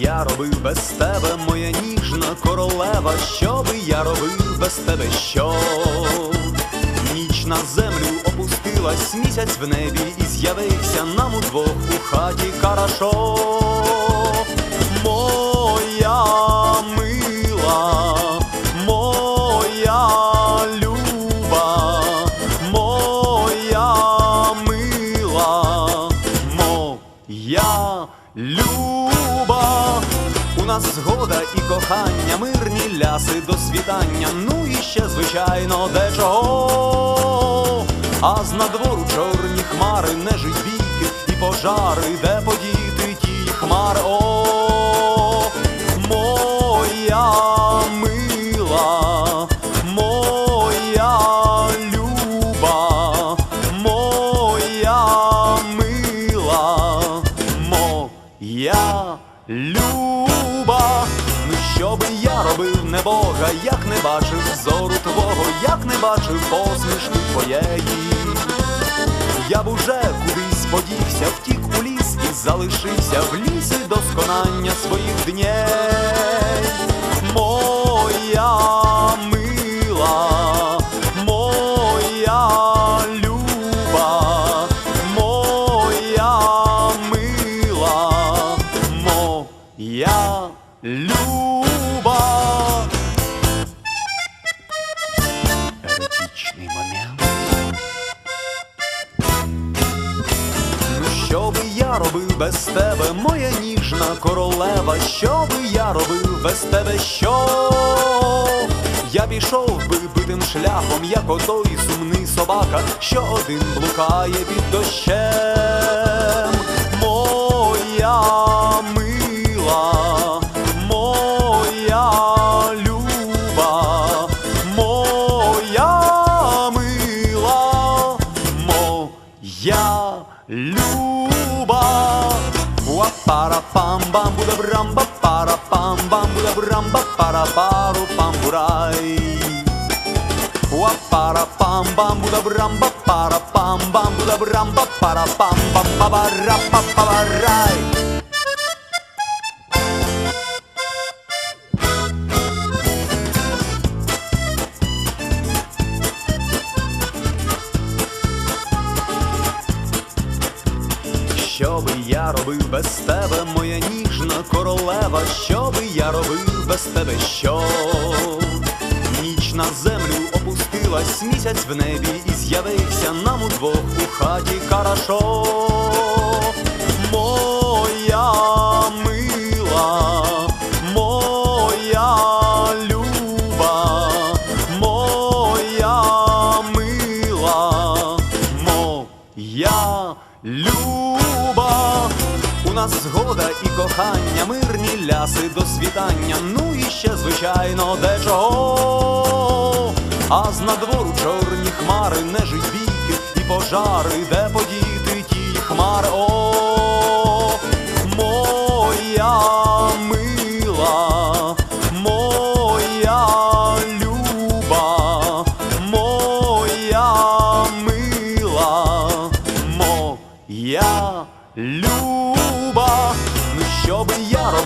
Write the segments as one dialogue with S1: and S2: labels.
S1: Я робив без тебе, моя ніжна королева, що би я робив без тебе, що ніч на землю опустилась, місяць в небі і з'явився нам удвох у хаті карашо. Моя мила, моя люба, моя мила, моя люба. Згода і кохання, мирні ляси до світання, ну і ще, звичайно, дечого. А з надвору чорні хмари, нежить бійки і пожари, де подіти ті хмари. О, моя мила, моя люба, моя мила, моя люба. Що би я робив, не Бога, як не бачив зору твого, як не бачив посмішки твоєї. Я б уже кудись подівся, втік у ліс і залишився в лісі до сконання своїх дней. Моя мила, моя люба, моя мила, моя люба. Що би я робив без тебе, моя ніжна королева, що би я робив без тебе, що я пішов би битим шляхом, як отой сумний собака, що один блукає під дощем. Люба. Уа-пара пам бам буда брамба пара пам бам буда брамба пара пару пам бурай. Уа-пара пам бам буда брамба пара пам бам буда брамба пара пам бам бабара па Що би я робив без тебе, моя ніжна королева, що би я робив без тебе, що? Ніч на землю опустилась, місяць в небі і з'явився нам удвох у хаті карашо. Нас згода і кохання, мирні ляси до світання, ну і ще, звичайно, дечого. А з надвору чорні хмари, нежить бійки і пожари, де подіти ті хмари. О,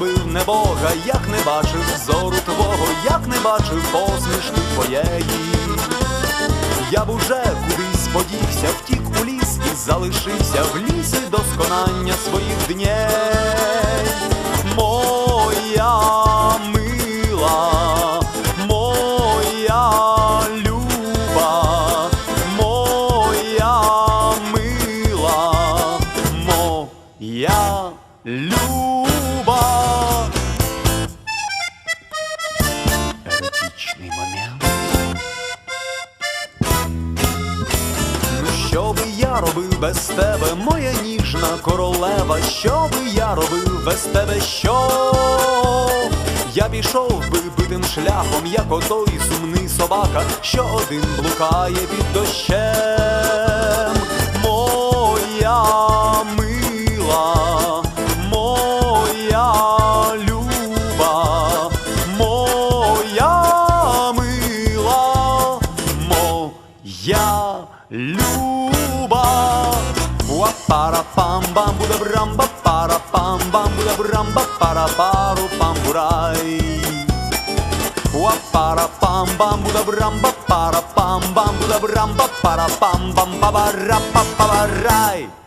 S1: робив, не Бога, як не бачив зору твого, як не бачив посмішки твоєї. Я б уже кудись подівся, втік у ліс і залишився в лісі до сконання своїх дней. Без тебе, моя ніжна королева, що би я робив без тебе, що я пішов би битим шляхом, як отой сумний собака, що один блукає під дощем. Бам буда брамба пара пам бам буда брамба пара пару пам бурай Уа пара пам бам буда брамба пара пам бам буда брамба пара пам бам баба ра па па рай